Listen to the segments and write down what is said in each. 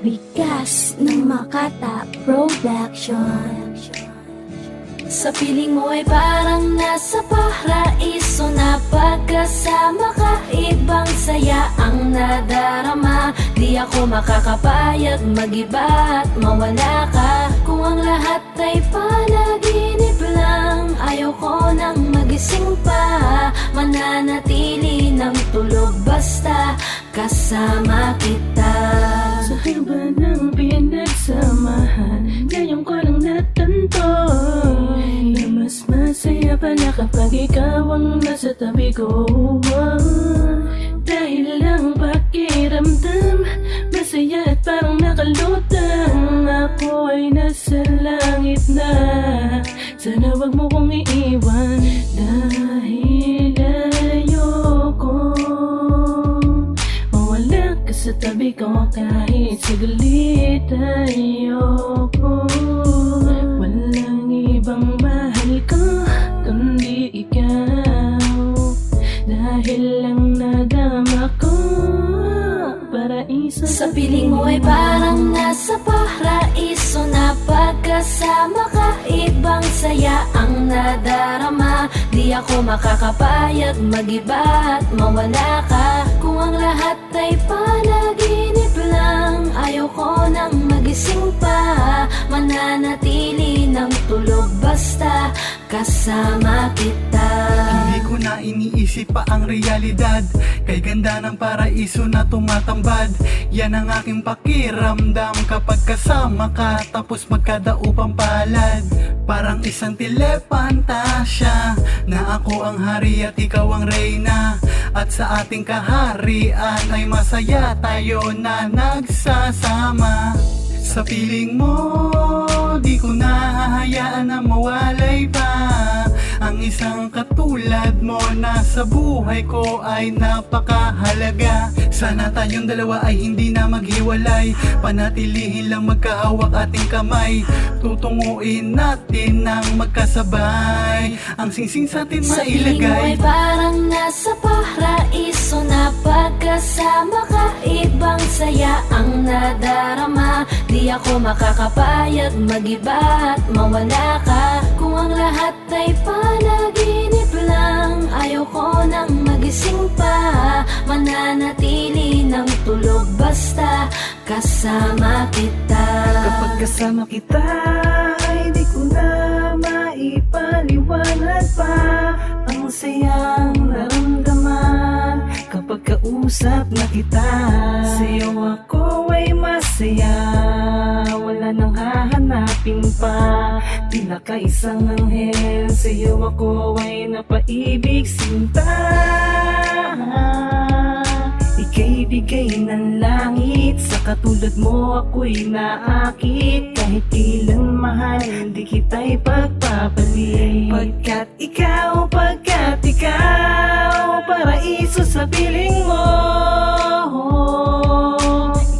Bigas ng Makata Production. Sa piling mo ay parang nasa paraiso na pagkasama ka Ibang saya ang nadarama. Di ako makakapayag magiba at mawala ka. Kung ang lahat ay panaginip lang Ayaw ko nang magising pa. Mananatili ng tulog basta kasama kita Sa iba ng pinagsamahan. Ko lang natanto Na mas masaya pala kapag ikaw ang nasa tabi ko. Dahil lang pakiramdam Masaya at parang nakalutang. Ako ay nasa langit na. Sana wag mo kong iiwan. Dahil sa tabi ko kahit saglit ayoko Walang ibang mahal ko kundi ikaw Dahil lang nadama ko Paraiso Sa piling mo ay parang nasa paraiso na pagkasama ka Ibang saya ang nadarama. Di ako makakapayag magiba at mawala ka ang lahat ay panaginip lang. Ayaw ko nang magising pa. Mananatili ng tulog basta kasama kita ko na iniisip pa ang realidad. Kay ganda ng paraiso na tumatambad. Yan ang aking pakiramdam Kapag kasama ka Tapos magkadaupang palad. Parang isang telepantasya Na ako ang hari at ikaw ang reyna. At sa ating kaharian Ay masaya tayo na nagsasama. Sa piling mo Di ko na hahayaan na mawalay pa Ang isang katulad mo na sa buhay ko ay napakahalaga. Sana tayong dalawa ay hindi na maghiwalay. Panatilihin lang magkahawak ating kamay. Tutunguin natin ng magkasabay. Ang singsing sa atin Sa piling mo ay mailagay parang nasa paraiso na pagkasama ka Ibang saya ang nadarama. Di ako makakapayag magiba at mawala ka Kung ang lahat ay panaginip lang Ayaw ko nang magising pa. Mananatili ng tulog basta kasama kita. Kapag kasama kita ay di ko na maipaliwanag pa. Ang sayang kausap na kita. Sa'yo ako ay masaya. Wala nang hahanapin pa. Tila ka isang anghel Sa'yo ako ay napaibig sinta Ika'y bigay ng langit. Sa katulad mo ako'y naakit Kahit ilan mahal Di kita'y pagpapalit Pagkat ikaw, pagkat ikaw Paraiso sa piling mo.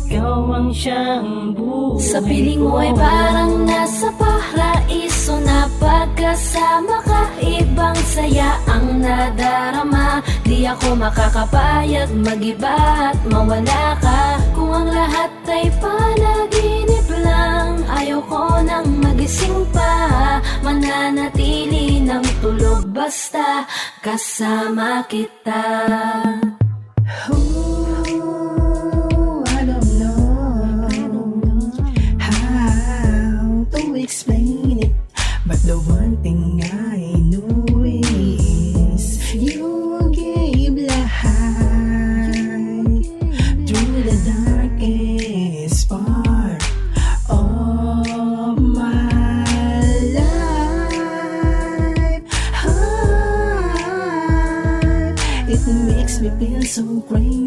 Ikaw ang siyang buhay. Sa piling mo ay na pagkasama ka Ibang saya ang nadarama. Di ako makakapayag magiba at mawala ka. Kung ang lahat ay panaginip lang Ayaw ko nang magising pa. Mananatili ng tulog basta kasama kita. Ooh, the one thing I know is you gave light through the darkest part of my life. It makes me feel so crazy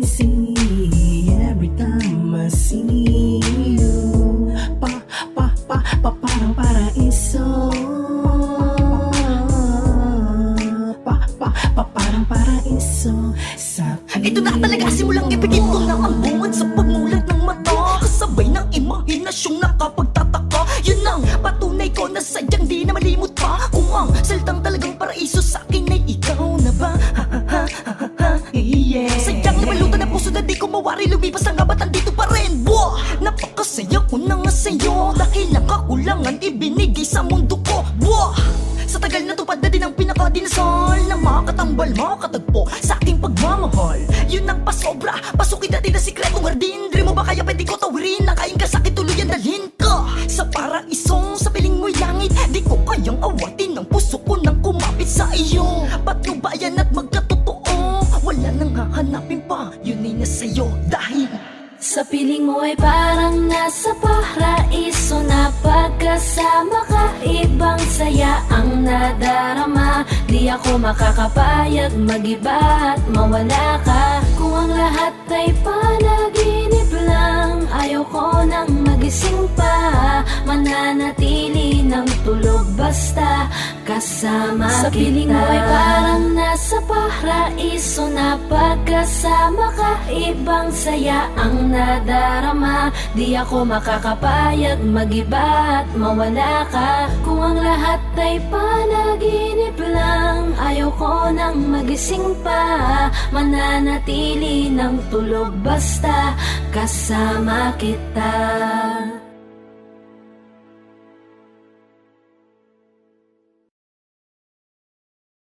mawari Lumipas ang abat, andito pa rin! Napaka Napakasaya ko na nga sa'yo. Dahil ang kakulangan ibinigay sa mundo ko. Wah! Sa tagal na tupad na din ang pinakadinasal Na makatambal, makatagpo sa aking pagmamahal. Yun ang pasobra, pasukin natin na sikretong hardin. Dream mo ba kaya pwede ko ay parang nasa paraiso na pagkasama ka Ibang saya ang nadarama. Di ako makakapayag magiba at mawala ka. Kung ang lahat ay panaginip lang Ayaw ko nang magising pa. Mananatili ng tulog basta kasama Sa piling mo ay parang nasa paraiso na pagkasama ka Ibang saya ang nadarama. Di ako makakapayag magiba at mawala ka. Kung ang lahat ay panaginip lang Ayaw ko nang magising pa. Mananatili ng tulog basta kasama kita